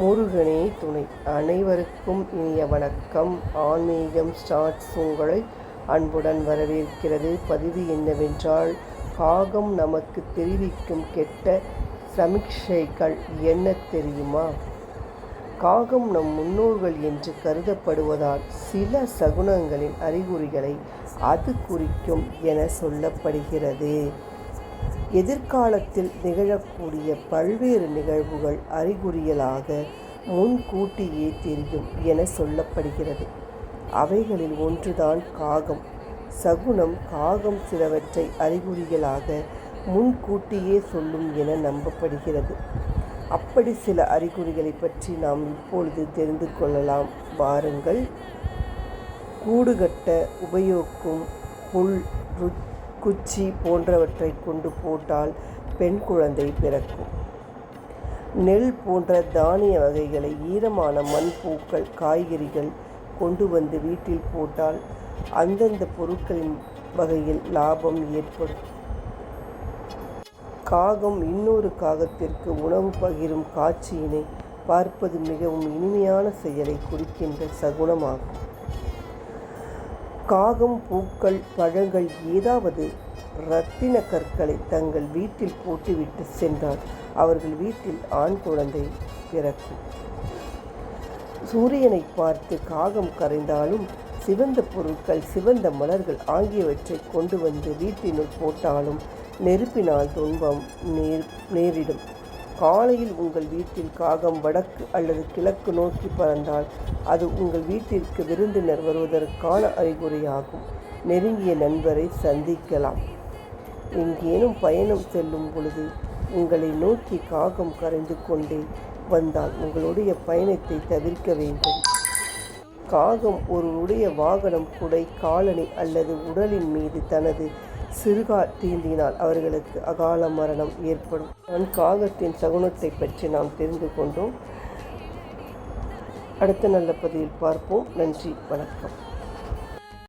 முருகனே துணை. அனைவருக்கும் இனிய வணக்கம். ஆன்மீகம் ஸ்டார்ட்ஸ் உங்களை அன்புடன் வரவேற்கிறது. பதிவு என்னவென்றால் காகம் நமக்கு தெரிவிக்கும் கெட்ட சமிக்ஷைகள் என்ன தெரியுமா? காகம் நம் முன்னோர்கள் என்று கருதப்படுவதால் சில சகுனங்களின் அறிகுறிகளை அது குறிக்கும் என சொல்லப்படுகிறது. எதிர்காலத்தில் நிகழக்கூடிய பல்வேறு நிகழ்வுகள் அறிகுறிகளாக முன்கூட்டியே தெரியும் என சொல்லப்படுகிறது. அவைகளில் ஒன்றுதான் காகம். சகுனம் காகம் சிலவற்றை அறிகுறிகளாக முன்கூட்டியே சொல்லும் என நம்பப்படுகிறது. அப்படி சில அறிகுறிகளை பற்றி நாம் இப்பொழுது தெரிந்து கொள்ளலாம். வாருங்கள். கூடுகட்ட உபயோகிக்கும் புல் ரு- குச்சி போன்றவற்றை கொண்டு போட்டால் பெண் குழந்தை பிறக்கும். நெல் போன்ற தானிய வகைகளை ஈரமான மண் பூக்கள் காய்கறிகள் கொண்டு வந்து வீட்டில் போட்டால் அந்தந்த பொருட்களின் வகையில் லாபம் ஏற்படும். காகம் இன்னொரு காகத்திற்கு உணவு பகிரும் காட்சியினை பார்ப்பது மிகவும் இனிமையான செயலை குறிக்கின்ற சகுனமாகும். காகம் பூக்கள் பழங்கள் ஏதாவது இரத்தின கற்களை தங்கள் வீட்டில் போட்டுவிட்டு சென்றால் அவர்கள் வீட்டில் ஆண் குழந்தை பிறக்கும். சூரியனை பார்த்து காகம் கரைந்தாலும் சிவந்த பொருட்கள் சிவந்த மலர்கள் ஆகியவற்றை கொண்டு வந்து வீட்டினுள் போட்டாலும் நெருப்பினால் துன்பம் நேர் நேரிடும். காலையில் உங்கள் வீட்டில் காகம் வடக்கு அல்லது கிழக்கு நோக்கி பறந்தால் அது உங்கள் வீட்டிற்கு விருந்தினர் வருவதற்கான அறிகுறியாகும். நெருங்கிய நண்பரை சந்திக்கலாம். எங்கேனும் பயணம் செல்லும் பொழுது உங்களை நோக்கி காகம் கரைந்து கொண்டே வந்தால் உங்களுடைய பயணத்தை தவிர்க்க வேண்டும். காகம் ஒருவருடைய வாகனம் குடை காலணி அல்லது உடலின் மீது தனது சிறுகா தீண்டினால் அவர்களுக்கு அகால மரணம் ஏற்படும். நான் காகத்தின் சகுனத்தை பற்றி நாம் தெரிந்து கொண்டோம். அடுத்த நல்ல பதிவில் பார்ப்போம். நன்றி வணக்கம்.